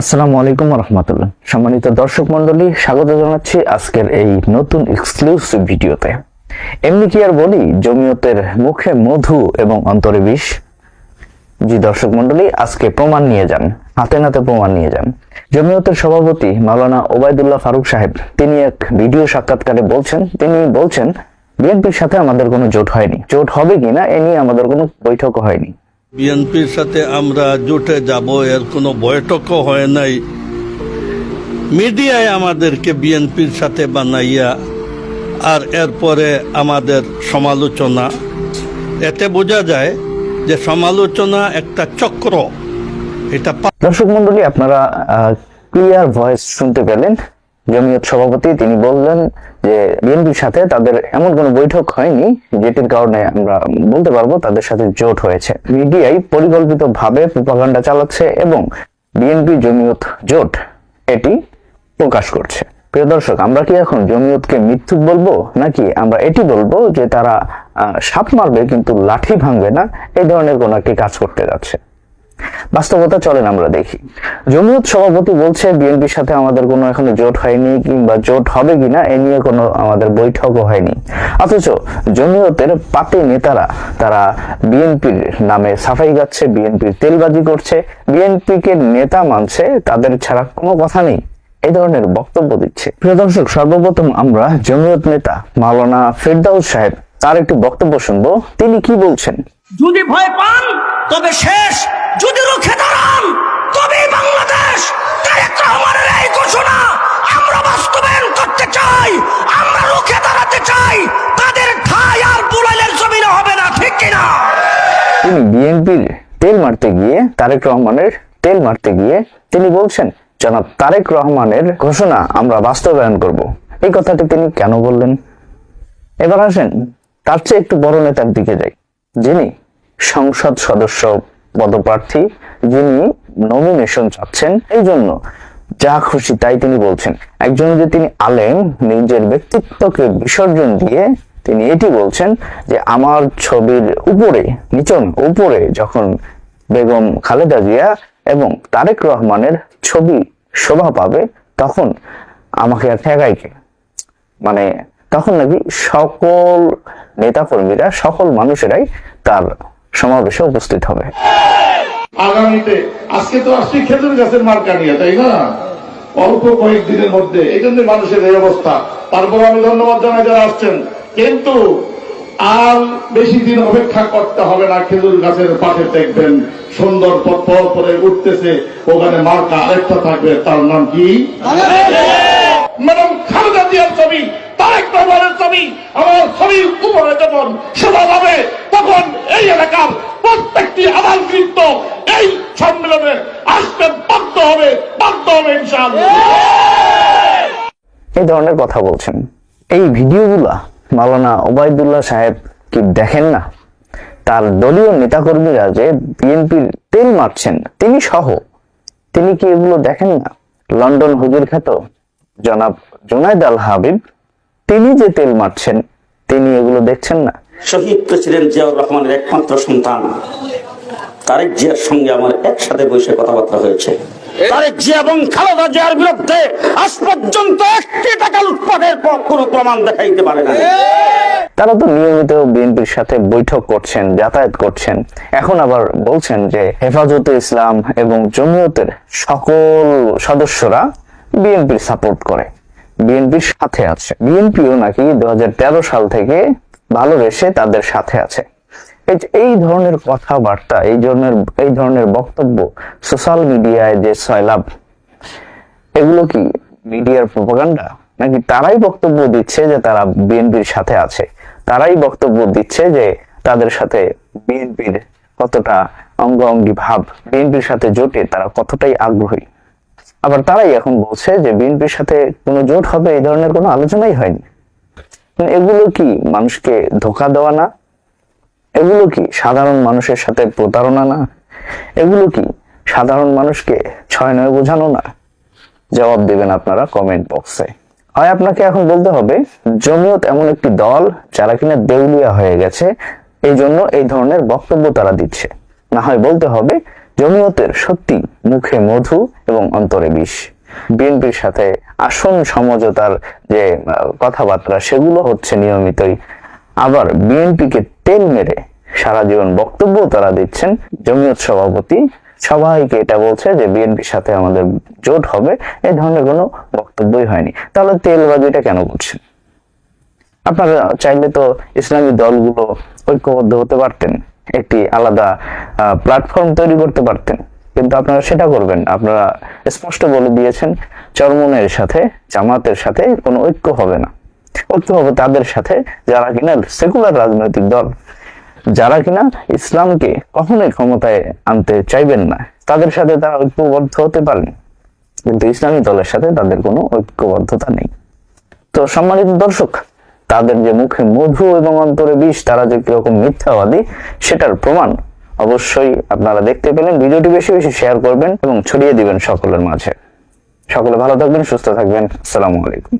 আসসালামু আলাইকুম রহমতুল্লাহ সম্মানিত দর্শক মন্ডলী স্বাগত জানাচ্ছি আজকের এই নতুন এক্সক্লুসিভ ভিডিওতে। এমনি কি আর বলি, জমিয়তের মুখে মধু এবং অন্তরে বিষ? জি দর্শক মন্ডলী আজকে প্রমাণ নিয়ে যান, হাতে নাতে প্রমাণ নিয়ে যান। জমিয়তের সভাপতি মাওলানা ওবায়দুল্লাহ ফারুক সাহেব, তিনি এক ভিডিও সাক্ষাৎকারে বলছেন, তিনি বলছেন, বিএনপির সাথে আমাদের কোনো জোট হয়নি। জোট হবে কিনা, এ নিয়ে আমাদের কোনো বৈঠকও হয়নি। বিএনপির সাথে আমরা জোটে যাব, এর কোনো বৈঠকও হয় নাই। মিডিয়ায় আমাদেরকে বিএনপির সাথে বানাইয়া, আর এরপরে আমাদের সমালোচনা। এতে বোঝা যায় যে সমালোচনা একটা চক্র। এটা দর্শক মন্ডলী আপনারা ক্লিয়ার ভয়েস শুনতে পেলেন। জমিয়ত সভাপতি, তিনি বললেন যে বিএনপির সাথে তাদের এমন কোনো বৈঠক হয়নি, যেটির কারণে আমরা বলতে পারব তাদের সাথে জোট হয়েছে। মিডিয়ায় পরিকল্পিত ভাবে প্রপাগান্ডা চালাচ্ছে এবং বিএনপি জমিয়ত জোট এটি প্রকাশ করছে। প্রিয় দর্শক, আমরা কি এখন জমিয়তকে মিথ্যুক বলব, নাকি আমরা এটি বলব যে তারা সাপ মারবে কিন্তু লাঠি ভাঙবে না? এই ধরনের কোনো একটি কাজ করতে যাচ্ছে। বাস্তবতা চলেন আমরা দেখি। জমিয়ত সভাপতি বলছে, বিএনপির সাথে আমাদের কোনো এখনও জোট হয়নি কিংবা জোট হবে কিনা, এ নিয়ে কোনো আমাদের বৈঠকও হয়নি। অথচ জমিয়তের পাতি নেতারা, তারা বিএনপির নামে সাফাই গাচ্ছে, বিএনপির তেলবাজি করছে বিএনপি কে নেতা মানছে, তাদের ছাড়া কোনো কথা নেই। এই ধরনের বক্তব্য দিচ্ছে। প্রিয় দর্শক, সর্বপ্রথম আমরা জমিয়ত নেতা মাওলানা ফেরদাউস সাহেব, তার একটি বক্তব্য শুনব। তিনি কি বলছেন? যদি ভয় পান, তবে শেষ তিনি বিএনপির তেল মারতে গিয়ে তারেক রহমানের তেল মারতে গিয়ে তিনি বলছেন, জনাব তারেক রহমানের ঘোষণা আমরা বাস্তবায়ন করব। এই কথাটি তিনি কেন বললেন? এবার আসেন, তার চেয়ে একটু বড় নেতার দিকে যাই। যিনি সংসদ সদস্য পদপ্রার্থী, যিনি নমিনেশন চাচ্ছেন, এই জন্য যা খুশি তাই তিনি বলছেন। একজন যে তিনি আলেম, নিজের ব্যক্তিত্বকে বিসর্জন দিয়ে তিনি এটি বলছেন যে আমার ছবির উপরে, নিচন উপরে যখন বেগম খালেদা জিয়া এবং তারেক রহমানের ছবি শোভা পাবে, তখন আমাকে আর ঠেকাইকে মানে তখন নাকি সকল নেতাকর্মীরা, সকল মানুষেরাই তার সমাবেশে উপস্থিত হবে। আগামীতে, আজকে তো আসছি খেজুর গাছের মার্কা নিয়ে, তাই না? অল্প কয়েকদিনের মধ্যে এই জন্য মানুষের এই অবস্থা। তারপর আমি ধন্যবাদ জানাই যারা আসছেন। কিন্তু আর বেশি দিন অপেক্ষা করতে হবে না, খেজুর গাছের পাশে দেখবেন সুন্দর পর উঠতেছে, ওখানে মার্কা আরেকটা থাকবে, তার নাম কি? এই প্রত্যেকটি এই সম্মেলনে আসতে হবে এই ধরনের কথা বলছেন। এই ভিডিওগুলা মাওলানা ওবায়দুল্লাহ সাহেব কি দেখেন না? তার দলীয় নেতাকর্মীরা যে বিএনপির তেল মারছেন, তিনি সহ, তিনি কি এগুলো দেখেন না? লন্ডন হুজুর খ্যাত জনাব জুনাইদ আল হাবিব, তিনি যে তেল মারছেন, তিনি এগুলো দেখছেন না? শহীদ প্রেসিডেন্ট জিয়াউর রহমানের একমাত্র সন্তান। তারেক জিয়ার সঙ্গে আমার একসাথে বসে কথাবার্তা হয়েছে। তারেক জিয়া এবং খালেদা জিয়ার বিরুদ্ধে আজ পর কোনো প্রমাণ দেখাইতে পারে না। তারা তো নিয়মিত বিএনপির সাথে বৈঠক করছেন, যাতায়াত করছেন। এখন আবার বলছেন যে হেফাজতে ইসলাম এবং জমিয়তের সকল সদস্যরা বিএনপির সাপোর্ট করে। বিএনপির সাথে আছে। বিএনপিও নাকি দু সাল থেকে ভালোবেসে তাদের সাথে আছে। এই ধরনের কথাবার্তা, এই ধরনের এই ধরনের বক্তব্য সোশ্যাল মিডিয়ায় যে সয়লাভ এগুলো কি মিডিয়ার প্রপাগান্ডা? নাকি তারাই বক্তব্য দিচ্ছে যে তারা বিএনপির সাথে আছে? তারাই বক্তব্য দিচ্ছে যে তাদের সাথে বিএনপির কতটা অঙ্গ অঙ্গি ভাব, বিএনপির সাথে জোটে তারা কতটাই আগ্রহী? আবার তারাই এখন বলছে যে বিএনপির সাথে কোনো জোট হবে এই ধরনের কোনো আলোচনাই হয়নি। মানে এগুলো কি মানুষকে ধোকা দেওয়া না? এগুলো কি সাধারণ মানুষের সাথে প্রতারণা না? এগুলো কি সাধারণ মানুষকে ছয় নয় বোঝানো না? জবাব দিবেন আপনারা কমেন্ট বক্সে। হয় আপনাকে এখন বলতে হবে, জমিয়ত এমন একটি দল যারা কিনা দেউলিয়া হয়ে গেছে, এই জন্য এই ধরনের বক্তব্য তারা দিচ্ছে। না হয় বলতে হবে, জমিয়তের সত্যি মুখে মধু এবং অন্তরে বিষ। বিএনপির সাথে আসন সমঝোতার যে কথাবার্তা, সেগুলো হচ্ছে নিয়মিতই। আবার বিএনপিকে তেল মেরে সারা জীবন বক্তব্য তারা দিচ্ছেন জমিয়ত সভাপতি সবাইকে এটা বলছে যে বিএনপির সাথে আমাদের জোট হবে। এই ধরনের কোনো বক্তব্যই হয়নি। তাহলে তেলবাজিটা কেন করছেন আপনারা চাইলে তো ইসলামী দলগুলো ঐক্যবদ্ধ হতে পারতেন, একটি আলাদা প্ল্যাটফর্ম তৈরি করতে পারতেন। কিন্তু আপনারা সেটা করবেন আপনারা স্পষ্ট বলে দিয়েছেন, চরমনের সাথে, জামাতের সাথে কোনো ঐক্য হবে না। ঐক্য হবে তাদের সাথে, যারা কিনা সেকুলার রাজনৈতিক দল। যারা কিনা ইসলামকে কখনোই ক্ষমতায় আনতে চাইবেন না, তাদের সাথে তারা ঐক্যবদ্ধ হতে পারেন। কিন্তু ইসলামী দলের সাথে তাদের কোনো ঐক্যবদ্ধতা নেই। তো সম্মানিত দর্শক, তাদের যে মুখে মধু এবং অন্তরে বিষ, তারা যে কীরকম মিথ্যাবাদী, সেটার প্রমাণ অবশ্যই আপনারা দেখতে পেলেন। ভিডিওটি বেশি বেশি শেয়ার করবেন এবং ছড়িয়ে দিবেন সকলের মাঝে। সকলে ভালো থাকবেন, সুস্থ থাকবেন। আসসালামু আলাইকুম।